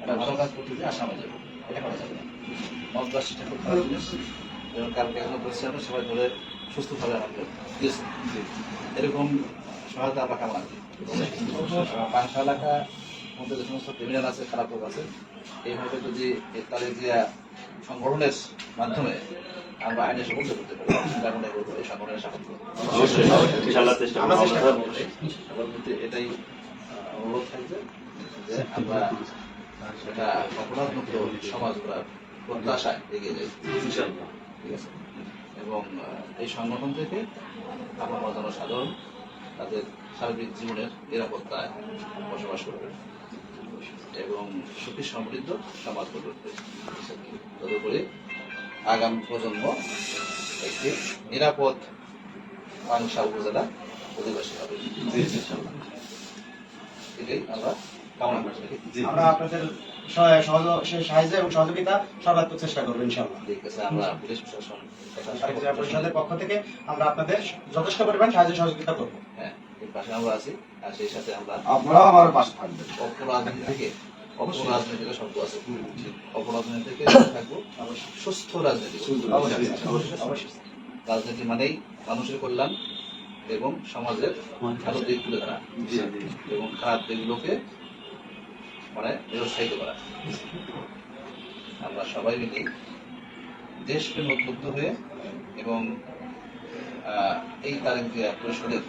একটা ভালো কাজ করতে গিয়ে আসামে যাবে। এটা করা যাবে না। খুব খারাপ জিনিস এবং কালকে এখনও পরিষ্কার সবাই ধরে সুস্থভাবে আমাকে দিয়েছে এরকম সহায়তা আমরা কামনা করি। পাঁচশো এলাকা মধ্যে যে সমস্ত ক্রিমিনাল আছে খারাপ লোক আছে এইভাবে যদি তাদের যে সংগঠনের মাধ্যমে আমরা আইনে সমর্থ করতে পারি সেটা করব এই সংগঠনের করব। প্রতি এটাই অনুরোধ থাকবে। যে আমরা সেটা অপরাধমুক্ত সমাজ করার প্রত্যাশায় এগিয়ে যাই। ঠিক আছে? এবং এই সংগঠন থেকে আপনারা জনসাধারণ তাদের সার্বিক জীবনের নিরাপত্তায় বসবাস করবে এবং সুখী সমৃদ্ধ সমাজ গড়ে উঠবে। তদুপরি আগামী প্রজন্ম একটি নিরাপদ পাংশা উপজেলা অধিবাসী হবে। এটাই আমরা কামনা করছি আমরা আপনাদের সহায়- সহযোগ- সে- সাহায্য এবং সহযোগিতা সর্বাত্মক চেষ্টা করব ইনশাআল্লাহ। ঠিক আছে আমরা পুলিশ প্রশাসন আরেক জেলা পরিষদের পক্ষ থেকে আমরা আপনাদের যথেষ্ট পরিমাণ সাহায্য সহযোগিতা করব। হ্যাঁ পাশে আমরা আছি আর সেই সাথে আমরা আপনারা আমার পাশে থাকবেন। অপরাজনীতি থেকে অপরাজনীতির শব্দ আছে। অপরাজনীতি থেকে থাকব। সুস্থ রাজনীতি রাজনীতি মানেই মানুষের কল্যাণ এবং সমাজের ভালো দিক তুলে ধরা। জি, জি। এবং খারাপ দিকগুলোকে মানে নিরুৎসাহিত করা আমরা সবাই মিলে দেশপ্রেম উদ্বুদ্ধ হয়ে এবং এই তারিখ দিয়ে পরিষদের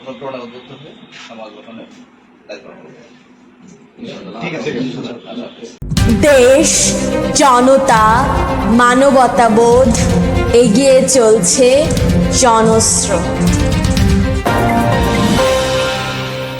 অনুপ্রেরণা উদ্বুদ্ধ হয়ে সমাজ গঠনের দায়িত্ব পালন করব। ঠিক আছে। দেশ জনতা মানবতাবোধ এগিয়ে চলছে জনস্রোত